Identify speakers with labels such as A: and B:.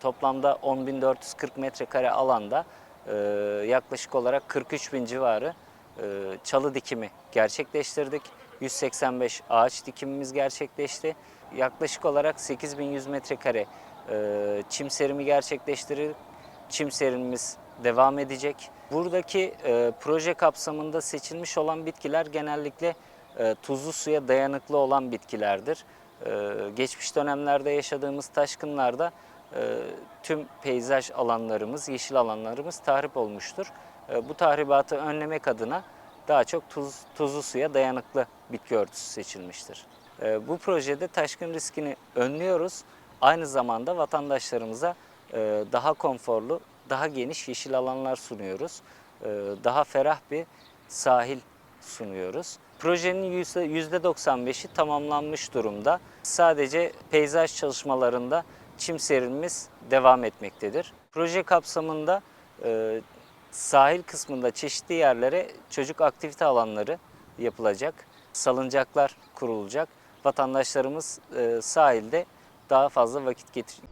A: toplamda 10.440 metrekare alanda e, yaklaşık olarak 43 bin civarı e, çalı dikimi gerçekleştirdik. 185 ağaç dikimimiz gerçekleşti. Yaklaşık olarak 8100 metrekare e, çim serimi gerçekleştirdik. Çim serimimiz devam edecek. Buradaki e, proje kapsamında seçilmiş olan bitkiler genellikle e, tuzlu suya dayanıklı olan bitkilerdir. E, geçmiş dönemlerde yaşadığımız taşkınlarda tüm peyzaj alanlarımız, yeşil alanlarımız tahrip olmuştur. E, bu tahribatı önlemek adına daha çok tuz, tuzlu suya dayanıklı bitki örtüsü seçilmiştir. E, bu projede taşkın riskini önlüyoruz. Aynı zamanda vatandaşlarımıza e, daha konforlu, daha geniş yeşil alanlar sunuyoruz. E, daha ferah bir sahil sunuyoruz. Projenin %95'i tamamlanmış durumda. Sadece peyzaj çalışmalarında çim serimimiz devam etmektedir. Proje kapsamında e, sahil kısmında çeşitli yerlere çocuk aktivite alanları yapılacak. Salıncaklar kurulacak. Vatandaşlarımız e, sahilde daha fazla vakit geçir-